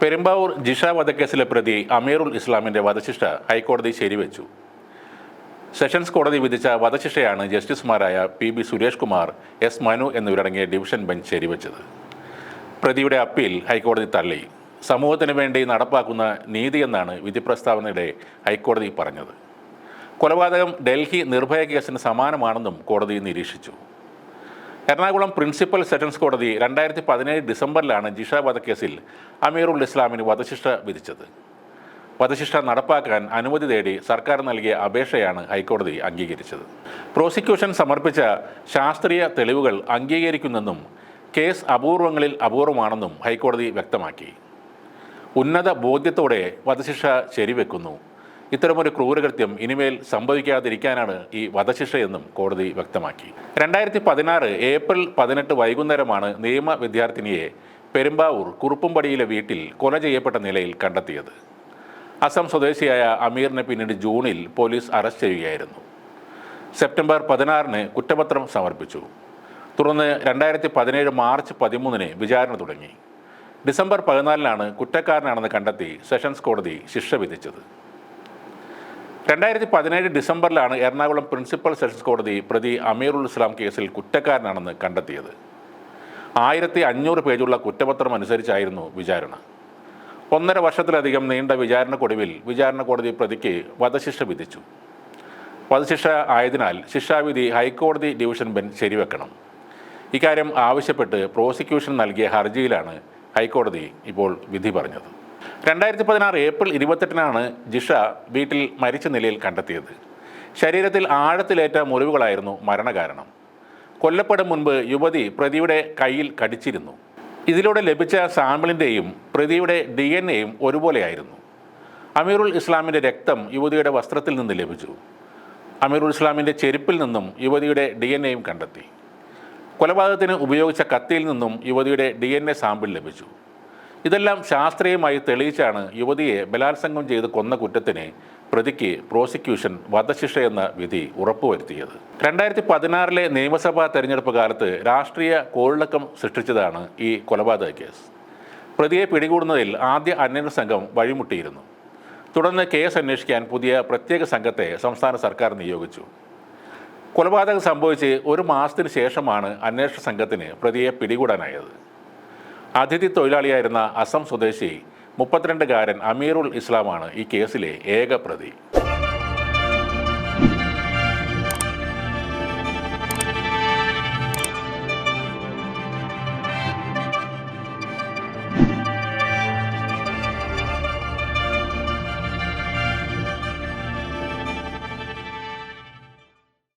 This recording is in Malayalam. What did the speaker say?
പെരുമ്പാവൂർ ജിഷ വധക്കേസിലെ പ്രതി അമീറുൽ ഇസ്ലാമിന്റെ വധശിക്ഷ ഹൈക്കോടതി ശരിവെച്ചു. സെഷൻസ് കോടതി വിധിച്ച വധശിക്ഷയാണ് ജസ്റ്റിസുമാരായ P B Suresh Kumar S Manu എന്നിവരടങ്ങിയ ഡിവിഷൻ ബെഞ്ച് ശരിവെച്ചത്. പ്രതിയുടെ അപ്പീൽ ഹൈക്കോടതി തള്ളി. സമൂഹത്തിന് വേണ്ടി നടപ്പാക്കുന്ന നീതി എന്നാണ് വിധി പ്രസ്താവനയുടെ ഹൈക്കോടതി പറഞ്ഞത്. കൊലപാതകം ഡൽഹി നിർഭയ കേസിന് സമാനമാണെന്നും കോടതി നിരീക്ഷിച്ചു. എറണാകുളം പ്രിൻസിപ്പൽ സെഷൻസ് കോടതി രണ്ടായിരത്തി പതിനേഴ് ഡിസംബറിലാണ് ജിഷ വധക്കേസിൽ അമീറുൽ ഇസ്ലാമിന് വധശിക്ഷ വിധിച്ചത്. വധശിക്ഷ നടപ്പാക്കാൻ അനുമതി തേടി സർക്കാർ നൽകിയ അപേക്ഷയാണ് ഹൈക്കോടതി അംഗീകരിച്ചത്. പ്രോസിക്യൂഷൻ സമർപ്പിച്ച ശാസ്ത്രീയ തെളിവുകൾ അംഗീകരിക്കുന്നെന്നും കേസ് അപൂർവങ്ങളിൽ അപൂർവമാണെന്നും ഹൈക്കോടതി വ്യക്തമാക്കി. ഉന്നത ബോധ്യത്തോടെ വധശിക്ഷ ശരിവെക്കുന്നു. ഇത്തരമൊരു ക്രൂരകൃത്യം ഇനിമേൽ സംഭവിക്കാതിരിക്കാനാണ് ഈ വധശിക്ഷയെന്നും കോടതി വ്യക്തമാക്കി. രണ്ടായിരത്തി പതിനാറ് ഏപ്രിൽ പതിനെട്ട് വൈകുന്നേരമാണ് നിയമ വിദ്യാർത്ഥിനിയെ പെരുമ്പാവൂർ കുറുപ്പുംപടിയിലെ വീട്ടിൽ കൊല ചെയ്യപ്പെട്ട നിലയിൽ കണ്ടെത്തിയത്. അസം സ്വദേശിയായ അമീറിനെ പിന്നീട് ജൂണിൽ പോലീസ് അറസ്റ്റ് ചെയ്യുകയായിരുന്നു. സെപ്റ്റംബർ പതിനാറിന് കുറ്റപത്രം സമർപ്പിച്ചു. തുടർന്ന് രണ്ടായിരത്തി പതിനേഴ് മാർച്ച് പതിമൂന്നിന് വിചാരണ തുടങ്ങി. ഡിസംബർ പതിനാലിനാണ് കുറ്റക്കാരനാണെന്ന് കണ്ടെത്തി സെഷൻസ് കോടതി ശിക്ഷ വിധിച്ചത്. രണ്ടായിരത്തി പതിനേഴ് ഡിസംബറിലാണ് എറണാകുളം പ്രിൻസിപ്പൽ സെഷൻസ് കോടതി പ്രതി അമീറുൽ ഇസ്ലാം കേസിൽ കുറ്റക്കാരനാണെന്ന് കണ്ടെത്തിയത്. ആയിരത്തി അഞ്ഞൂറ് പേജുള്ള കുറ്റപത്രം അനുസരിച്ചായിരുന്നു വിചാരണ. ഒന്നര വർഷത്തിലധികം നീണ്ട വിചാരണക്കൊടുവിൽ വിചാരണ കോടതി പ്രതിക്ക് വധശിക്ഷ വിധിച്ചു. വധശിക്ഷ ആയതിനാൽ ശിക്ഷാവിധി ഹൈക്കോടതി ഡിവിഷൻ ബെഞ്ച് ശരിവെക്കണം. ഇക്കാര്യം ആവശ്യപ്പെട്ട് പ്രോസിക്യൂഷൻ നൽകിയ ഹർജിയിലാണ് ഹൈക്കോടതി ഇപ്പോൾ വിധി പറഞ്ഞത്. രണ്ടായിരത്തി പതിനാറ് ഏപ്രിൽ ഇരുപത്തെട്ടിനാണ് ജിഷ വീട്ടിൽ മരിച്ച നിലയിൽ കണ്ടെത്തിയത്. ശരീരത്തിൽ ആഴത്തിലേറ്റ മുറിവുകളായിരുന്നു മരണകാരണം. കൊല്ലപ്പെടും മുൻപ് യുവതി പ്രതിയുടെ കയ്യിൽ കടിച്ചിരുന്നു. ഇതിലൂടെ ലഭിച്ച സാമ്പിളിന്റെയും പ്രതിയുടെ ഡി എൻ എയും ഒരുപോലെയായിരുന്നു. അമീറുൽ ഇസ്ലാമിന്റെ രക്തം യുവതിയുടെ വസ്ത്രത്തിൽ നിന്ന് ലഭിച്ചു. അമീറുൽ ഇസ്ലാമിന്റെ ചെരുപ്പിൽ നിന്നും യുവതിയുടെ ഡി എൻ എയും കണ്ടെത്തി. കൊലപാതകത്തിന് ഉപയോഗിച്ച കത്തിയിൽ നിന്നും യുവതിയുടെ ഡി എൻ എ സാമ്പിൾ ലഭിച്ചു. ഇതെല്ലാം ശാസ്ത്രീയമായി തെളിയിച്ചാണ് യുവതിയെ ബലാത്സംഗം ചെയ്ത് കൊന്ന കുറ്റത്തിന് പ്രതിക്ക് പ്രോസിക്യൂഷൻ വധശിക്ഷ എന്ന വിധി ഉറപ്പുവരുത്തിയത്. രണ്ടായിരത്തി പതിനാറിലെ നിയമസഭാ തെരഞ്ഞെടുപ്പ് കാലത്ത് രാഷ്ട്രീയ കോളിളക്കം സൃഷ്ടിച്ചതാണ് ഈ കൊലപാതക കേസ്. പ്രതിയെ പിടികൂടുന്നതിൽ ആദ്യ അന്വേഷണ സംഘം വഴിമുട്ടിയിരുന്നു. തുടർന്ന് കേസ് അന്വേഷിക്കാൻ പുതിയ പ്രത്യേക സംഘത്തെ സംസ്ഥാന സർക്കാർ നിയോഗിച്ചു. കൊലപാതകം സംഭവിച്ച് ഒരു മാസത്തിന് ശേഷമാണ് അന്വേഷണ സംഘത്തിന് പ്രതിയെ പിടികൂടാനായത്. അതിഥി തൊഴിലാളിയായിരുന്ന അസം സ്വദേശി മുപ്പത്തിരണ്ടുകാരൻ അമീറുൽ ഇസ്ലാമാണ് ഈ കേസിലെ ഏക പ്രതി.